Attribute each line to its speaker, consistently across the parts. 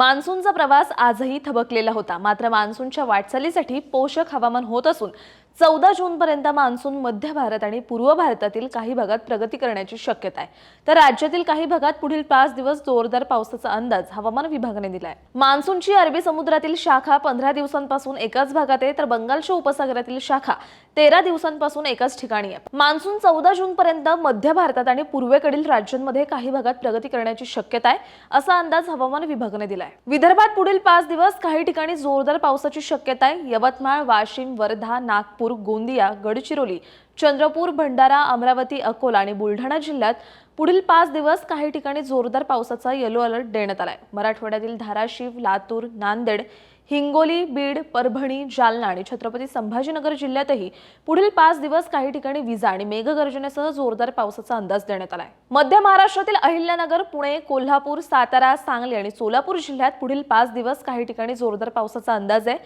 Speaker 1: मान्सूनचा प्रवास आजही थबकलेला होता. मात्र मान्सूनच्या वाटचालीसाठी पोषक हवामान होत असून चौदा जूनपर्यंत मान्सून मध्य भारत आणि पूर्व भारतातील काही भागात प्रगती करण्याची शक्यता आहे. तर राज्यातील काही भागात पुढील पाच दिवस जोरदार पावसाचा अंदाज हवामान विभागाने दिलाय. मान्सूनची अरबी समुद्रातील शाखा पंधरा दिवसांपासून एकाच भागात आहे तर बंगालच्या उपसागरातील शाखा तेरा दिवसांपासून एकाच ठिकाणी आहे. मान्सून चौदा जून पर्यंत मध्य भारतात आणि पूर्वेकडील राज्यांमध्ये काही भागात प्रगती करण्याची शक्यता आहे असा अंदाज हवामान विभागाने दिलाय. विदर्भात पुढील पाच दिवस काही ठिकाणी जोरदार पावसाची शक्यता आहे. यवतमाळ वाशिम वर्धा नागपूर गोंदिया गडचिरोली चंद्रपूर भंडारा अमरावती अकोला आणि बुलढाणा जिल्ह्यात पुढील पाच दिवस काही ठिकाणी जोरदार पावसाचा येलो अलर्ट देण्यात आलाय. मराठवाड्यातील धाराशिव लातूर नांदेड हिंगोली बीड परभणी जालना आणि छत्रपती संभाजीनगर जिल्ह्यातही पुढील पाच दिवस काही ठिकाणी विजा आणि मेघगर्जनेसह जोरदार पावसाचा अंदाज देण्यात आलाय. मध्य महाराष्ट्रातील अहिल्यानगर पुणे कोल्हापूर सातारा सांगली आणि सोलापूर जिल्ह्यात पुढील पाच दिवस काही ठिकाणी जोरदार पावसाचा अंदाज आहे.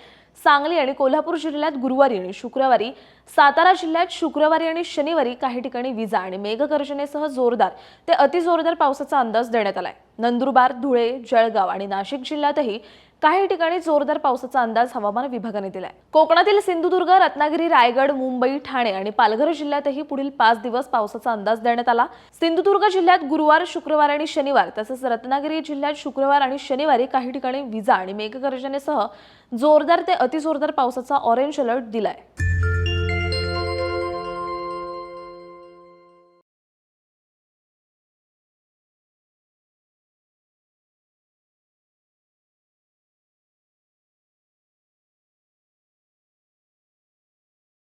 Speaker 1: सांगली आणि कोल्हापूर जिल्ह्यात गुरुवारी आणि शुक्रवारी सातारा जिल्ह्यात शुक्रवारी आणि शनिवारी काही ठिकाणी विजा आणि मेघगर्जनेसह जोरदार ते अतिजोरदार पावसाचा अंदाज देण्यात आलाय. नंदुरबार धुळे जळगाव आणि नाशिक जिल्ह्यातही काही ठिकाणी जोरदार पावसाचा अंदाज हवामान विभागाने दिलाय. कोकणातील सिंधुदुर्ग रत्नागिरी रायगड मुंबई ठाणे आणि पालघर जिल्ह्यातही पुढील पाच दिवस पावसाचा अंदाज देण्यात आला. सिंधुदुर्ग जिल्ह्यात गुरुवार शुक्रवार आणि शनिवार तसंच रत्नागिरी जिल्ह्यात शुक्रवार आणि शनिवारी काही ठिकाणी विजा आणि मेघगर्जनेसह जोरदार ते अतिजोरदार पावसाचा ऑरेंज अलर्ट दिलाय.